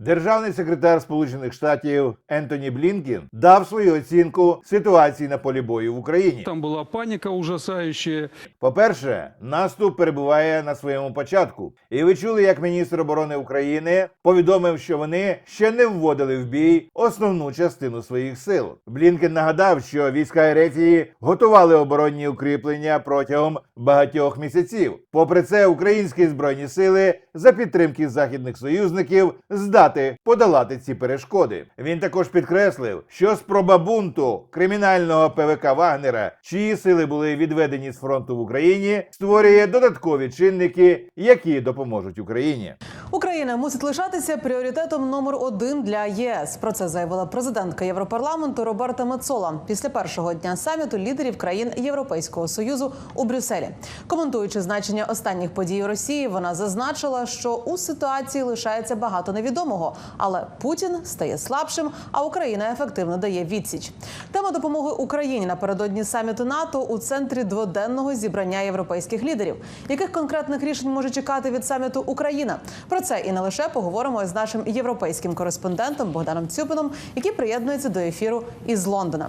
Державний секретар Сполучених Штатів Ентоні Блінкін дав свою оцінку ситуації на полі бою в Україні. Там была паника ужасающая. По-перше, наступ перебуває на своєму початку, і ви чули, як міністр оборони України повідомив, що вони ще не вводили в бій основну частину своїх сил. Блінкен нагадав, що війська Ерефії готували оборонні укріплення протягом багатьох місяців. Попри це, українські збройні сили за підтримки західних союзників здати подолати ці перешкоди. Він також підкреслив, що спроба бунту кримінального ПВК Вагнера, чиї сили були відведені з фронту в Україні, створює додаткові чинники, які допоможуть Україні. Україна мусить лишатися пріоритетом номер один для ЄС. Про це заявила президентка Європарламенту Роберта Мецола після першого дня саміту лідерів країн Європейського союзу у Брюсселі. Коментуючи значення останніх подій у Росії, вона зазначила, що у ситуації лишається багато невідомого, але Путін стає слабшим, а Україна ефективно дає відсіч. Тема допомоги Україні напередодні саміту НАТО у центрі дводенного зібрання європейських лідерів. Яких конкретних рішень може чекати від саміту Україна? Про це і не лише поговоримо з нашим європейським кореспондентом Богданом Цюпином, який приєднується до ефіру із Лондона.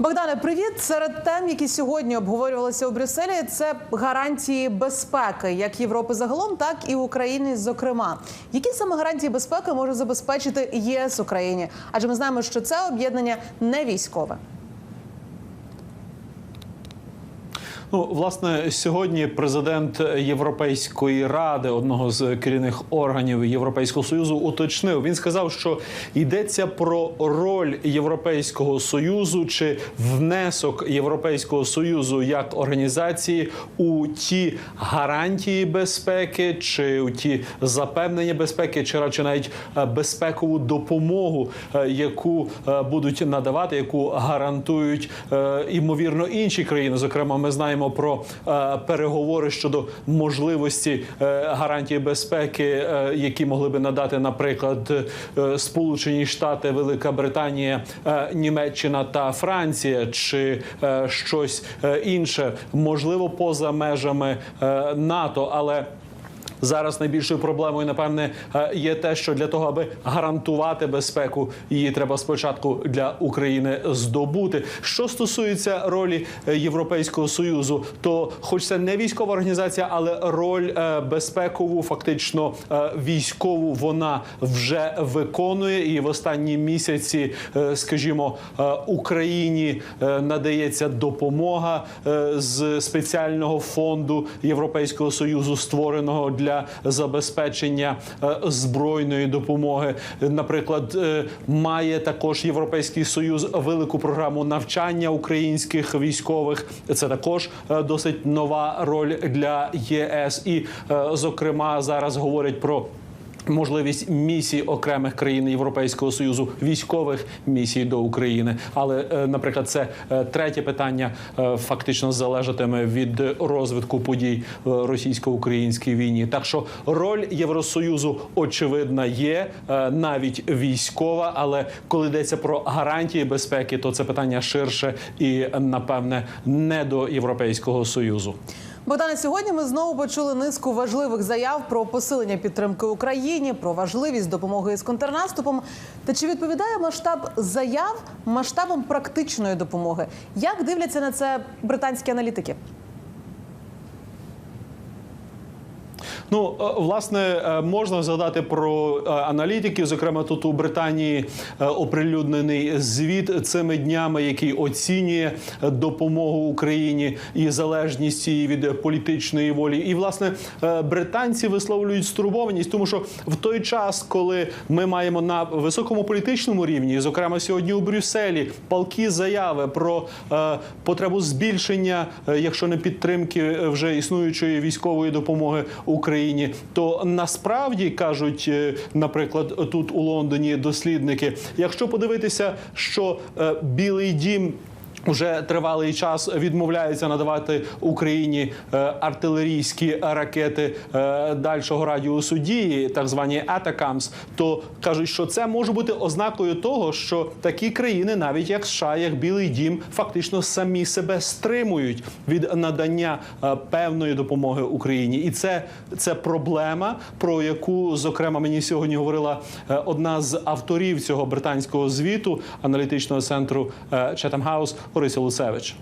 Богдане, привіт! Серед тем, які сьогодні обговорювалися у Брюсселі, це гарантії безпеки як Європи загалом, так і України. Зокрема, які саме гарантії безпеки може забезпечити ЄС Україні? Адже ми знаємо, що це об'єднання не військове. Ну, власне, сьогодні президент Європейської ради, одного з керівних органів Європейського союзу, уточнив. Він сказав, що йдеться про роль Європейського союзу чи внесок Європейського союзу як організації у ті гарантії безпеки, чи у ті запевнення безпеки, чи радше навіть е, безпекову допомогу, е, яку е, будуть надавати, яку гарантують ймовірно інші країни. Зокрема, ми знаємо про е, переговори щодо можливості е, гарантії безпеки, е, які могли би надати, наприклад, Сполучені Штати, Велика Британія, Німеччина та Франція, чи щось інше, можливо, поза межами НАТО, але Зараз найбільшою проблемою, напевне, е, є те, що для того, аби гарантувати безпеку, її треба спочатку для України здобути. Що стосується ролі е, Європейського союзу, то, хоч це не військова організація, але роль е, безпекову, фактично військову, вона вже виконує. І в останні місяці, скажімо, Україні надається допомога з спеціального фонду Європейського союзу, створеного для забезпечення е, збройної допомоги. Наприклад, е, має також Європейський Союз велику програму навчання українських військових. Це також е, досить нова роль для ЄС. І, зокрема, зараз говорять про. Можливість місій окремих країн Європейського союзу військових місій до України, але, е, наприклад, це е, третє питання е, фактично залежатиме від розвитку подій в російсько-українській війні. Так що роль Євросоюзу очевидна є, навіть військова. Але коли йдеться про гарантії безпеки, то це питання ширше і напевне не до Європейського союзу. Богдане, сьогодні ми знову почули низку важливих заяв про посилення підтримки Україні, про важливість допомоги з контрнаступом. Та чи відповідає масштаб заяв масштабом практичної допомоги? Як дивляться на це британські аналітики? Ну, е, власне, е, можна згадати про е, аналітиків. Зокрема, тут у Британії оприлюднений звіт цими днями, який оцінює допомогу Україні і залежність її від політичної волі. І власне британці висловлюють стурбованість, тому що в той час, коли ми маємо на високому політичному рівні, зокрема сьогодні у Брюсселі, палкі заяви про потребу збільшення, якщо не підтримки вже існуючої військової допомоги Україні, то насправді кажуть, е, наприклад, тут у Лондоні дослідники, якщо подивитися, що е, Білий Дім Уже тривалий час відмовляються надавати Україні е, артилерійські ракети е, дальшого радіусу дії, так звані Атакамс, то кажуть, що це може бути ознакою того, що такі країни, навіть як США, як Білий Дім, фактично самі себе стримують від надання е, певної допомоги Україні, і це, це проблема, про яку зокрема мені сьогодні говорила одна з авторів цього британського звіту аналітичного центру Chatham House Орися Лусевич.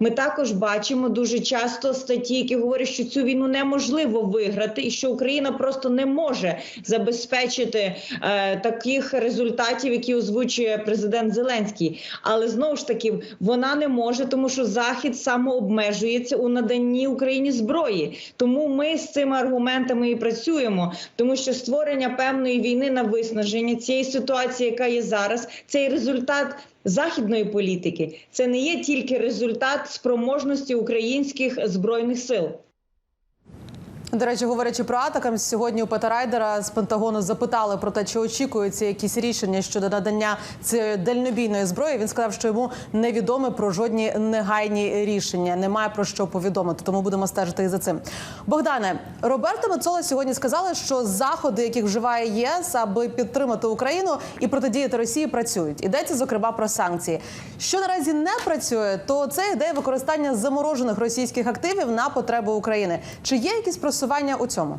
Ми також бачимо дуже часто статті, які говорять, що цю війну неможливо виграти, і що Україна просто не може забезпечити е, таких результатів, які озвучує президент Зеленський. Але знову ж таки вона не може, тому що Захід самообмежується у наданні Україні зброї. Тому ми з цими аргументами і працюємо, тому що створення певної війни на виснаження цієї ситуації, яка є зараз, це і результат західної політики. Це не є тільки результат спроможності українських збройних сил. До речі, говорячи про атакам, сьогодні у Пета Райдера з Пентагону запитали про те, чи очікуються якісь рішення щодо надання цієї дальнобійної зброї. Він сказав, що йому невідомо про жодні негайні рішення. Немає про що повідомити. Тому будемо стежити і за цим. Богдане Роберто Мецола сьогодні сказали, що заходи, яких вживає ЄС, аби підтримати Україну і протидіяти Росії, працюють. Йдеться зокрема про санкції. Що наразі не працює, то це ідея використання заморожених російських активів на потреби України. Чи є якісь просування у цьому?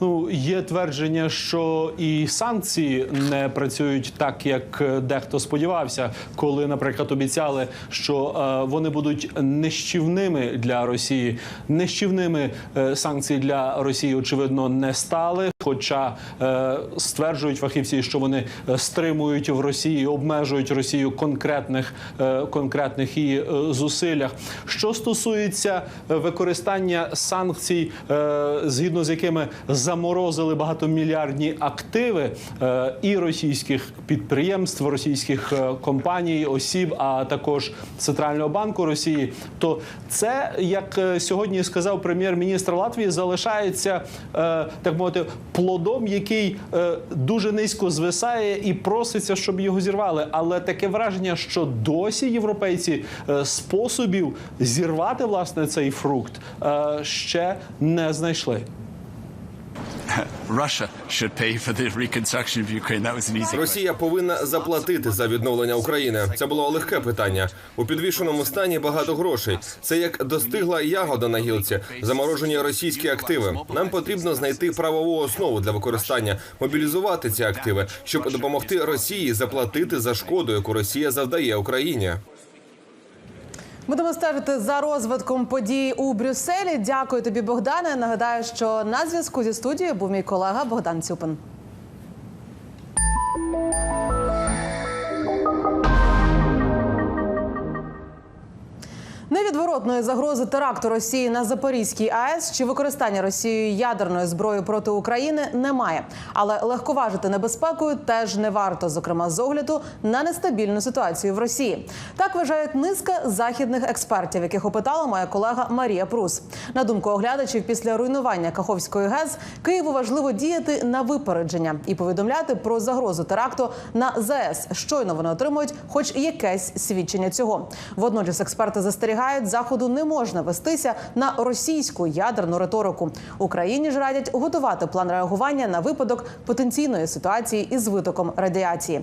Ну є твердження, що і санкції не працюють так, як е, дехто сподівався, коли, наприклад, обіцяли, що е, вони будуть нищівними для Росії. Нищівними е, санкції для Росії, очевидно, не стали. Хоча е, стверджують фахівці, що вони стримують в Росії, обмежують Росію конкретних е, конкретних її е, зусиллях. Що стосується використання санкцій, е, згідно з якими заморозили багатомільярдні активи е, і російських підприємств, російських е, компаній, осіб, а також центрального банку Росії, то це як е, сьогодні сказав прем'єр-міністр Латвії, залишається так мовити плодом, який дуже низько звисає і проситься, щоб його зірвали. Але таке враження, що досі європейці способів зірвати власне цей фрукт ще не знайшли. Росія повинна заплатити за відновлення України. Це було легке питання. У підвішеному стані багато грошей. Це як достигла ягода на гілці, заморожені російські активи. Нам потрібно знайти правову основу для використання, мобілізувати ці активи, щоб допомогти Росії заплатити за шкоду, яку Росія завдає Україні. Будемо стежити за розвитком подій у Брюсселі. Дякую тобі, Богдане. Нагадаю, що на зв'язку зі студією був мій колега Богдан Цюпин. Невідворотної загрози теракту Росії на Запорізькій АЕС чи використання Росією ядерної зброї проти України немає. Але легковажити небезпекою теж не варто, зокрема з огляду на нестабільну ситуацію в Росії. Так вважають низка західних експертів, яких опитала моя колега Марія Прус. На думку оглядачів, після руйнування Каховської ГЕС Києву важливо діяти на випередження і повідомляти про загрозу теракту на ЗАЕС. Щойно вони отримують, хоч якесь свідчення цього. Водночас експерти застерігають, заходу не можна вестися на російську ядерну риторику. Україні ж радять готувати план реагування на випадок потенційної ситуації із витоком радіації.